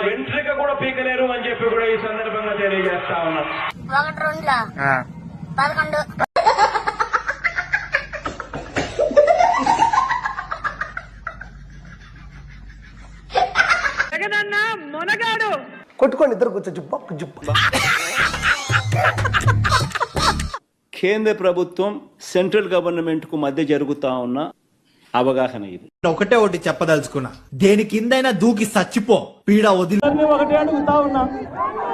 వెంట్రిక కూడా పీకలేరు అని చెప్పి కూడా ఈ సందర్భంగా తెలియజేస్తా ఉన్నా. ఒకటి రెండులా? పదకొండు. కొట్టుకోండి ఇద్దరు కూర్చో జుబ్బ జుబ్బ. కేంద్ర ప్రభుత్వం సెంట్రల్ గవర్నమెంట్కు మధ్య జరుగుతా ఉన్న అవగాహన ఇది. ఒకటే ఒకటి చెప్పదలుచుకున్నా. దేని కిందైనా దూకి సచ్చిపో పీడ వదిలి ఒకటే అడుగుతా ఉన్నా.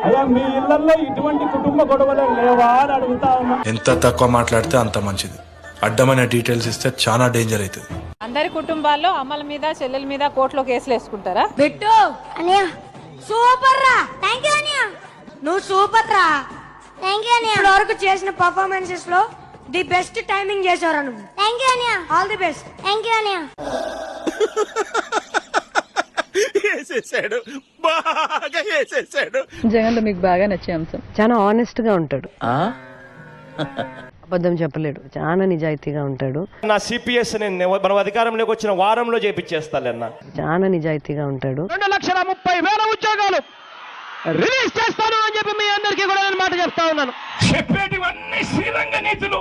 అయ్యా మీ ఇళ్ళలో ఇటువంటి కుటుంబ గొడవలు లేవా అని అడుగుతా ఉన్నా. ఎంత తక్కువ మాట్లాడితే అంత మంచిది. అడ్డమైన డీటెయిల్స్ ఇస్తే చాలా డేంజర్ అవుతుంది. అందరి కుటుంబాల్లో అమ్మల మీద చెల్లెల మీద కోర్టులో కేసులు వేసుకుంటారా? పెట్టు. అనియా సూపర్ రా. థ్యాంక్ యూ అనియా. నువ్వు సూపర్ రా. థ్యాంక్ యూ అనియా. ఇప్పటి వరకు చేసిన పర్ఫార్మెన్సెస్లో ది బెస్ట్ టైమింగ్ చేశారా నువ్వు? Thank you Aniya all the best thank you Aniya జగన్లో మీకు బాగా నచ్చే అంశం. చాలా ఆనెస్ట్గా ఉంటాడు అబద్ధం చెప్పలేడు. చాలా నిజాయితీగా ఉంటాడు. నా సిపిఎస్ నేను మనం అధికారంలోకి వచ్చిన వారంలో చేపించేస్తాలన్నా చాలా నిజాయితీగా ఉంటాడు. రెండు లక్షల ముప్పై వేల ఉద్యోగాలు రిలీజ్ చేస్తాను అని చెప్పి మీ అందరికీ కూడా నేను మాట చెప్తా ఉన్నాను. చెప్పేటివన్నీ శ్రీరంగ నీతులు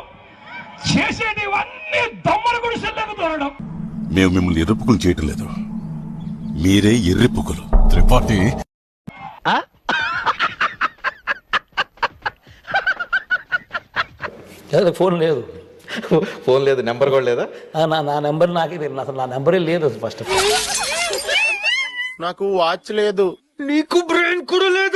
చేసేటివన్నీ దొమ్మల గుడిసెల్లోకి దూరడం. మేము మిమ్మల్ని ఎర్రిపుకులు చేయటం లేదు. మీరే ఎర్రిపుకులు త్రిపాఠి. ఫోన్ లేదు? ఫోన్ లేదు నెంబర్ కూడా లేదా? నా నా నెంబర్ నాకే తెలియదు అసలు నా నెంబరే లేదు అసలు ఫస్ట్ నాకు వాచ్ లేదు. నీకు బ్రెయిన్ కూడా లేదు.